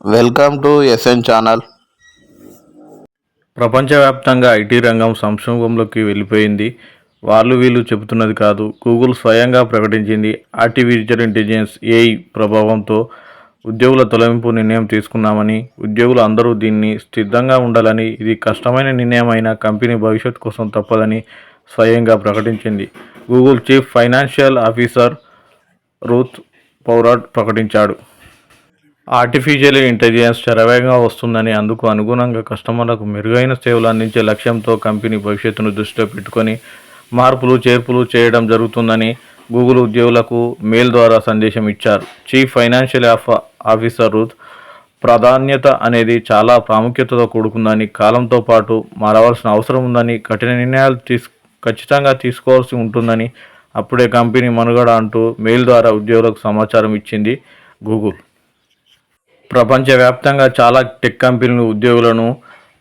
Welcome to SN channel. ప్రపంచవ్యాప్తంగా IT రంగం సంక్షోభంలోకి వెళ్ళిపోయింది. వాళ్ళు వీళ్ళు చెబుతున్నది కాదు. గూగుల్ స్వయంగా ప్రకటించింది. ఆర్టిఫిషియల్ ఇంటెలిజెన్స్ ఏఐ ప్రభావంతో ఉద్యోగుల తొలగింపు నిర్ణయం తీసుకున్నామని ఉద్యోగులు అందరూ దీన్ని సిద్ధంగా ఉండాలని ఇది కష్టమైన నిర్ణయం అయిన కంపెనీ భవిష్యత్ కోసం తప్పదని స్వయంగా ప్రకటించింది. Google chief financial officer Ruth Porat ప్రకటించాడు. ఆర్టిఫిషియల్ ఇంటెలిజెన్స్ చరవేగంగా వస్తుందని అందుకు అనుగుణంగా కస్టమర్లకు మెరుగైన సేవలు అందించే లక్ష్యంతో కంపెనీ భవిష్యత్తును దృష్టిలో పెట్టుకొని మార్పులు చేర్పులు చేయడం జరుగుతుందని గూగుల్ ఉద్యోగులకు మెయిల్ ద్వారా సందేశం ఇచ్చారు. Chief financial of- officer Ruth ప్రాధాన్యత అనేది చాలా ప్రాముఖ్యతతో కూడుకుందని కాలంతో పాటు మారవలసిన అవసరం ఉందని కఠిన నిర్ణయాలు తీసు ఖచ్చితంగా తీసుకోవాల్సి ఉంటుందని అప్పుడే కంపెనీ మనుగడ అంటూ మెయిల్ ద్వారా ఉద్యోగులకు సమాచారం ఇచ్చింది గూగుల్ ప్రపంచవ్యాప్తంగా చాలా టెక్ కంపెనీలు ఉద్యోగులను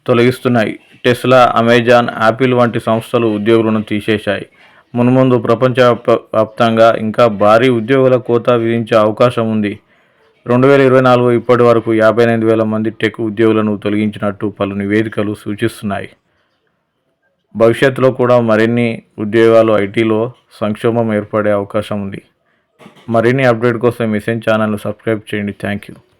తొలగిస్తున్నాయి. టెస్లా అమెజాన్ యాపిల్ వంటి సంస్థలు ఉద్యోగులను తీసేశాయి. మున్ముందు ప్రపంచ వ్యాప్తంగా ఇంకా భారీ ఉద్యోగుల కోత విధించే అవకాశం ఉంది. రెండు వేల ఇరవై నాలుగు ఇప్పటి వరకు యాభై ఎనిమిది వేల మంది టెక్ ఉద్యోగులను తొలగించినట్టు పలు నివేదికలు సూచిస్తున్నాయి. భవిష్యత్తులో కూడా మరిన్ని ఉద్యోగాలు ఐటీలో సంక్షోభం ఏర్పడే అవకాశం ఉంది. మరిన్ని అప్డేట్ కోసం మిషన్ ఛానల్ను సబ్స్క్రైబ్ చేయండి. Thank you.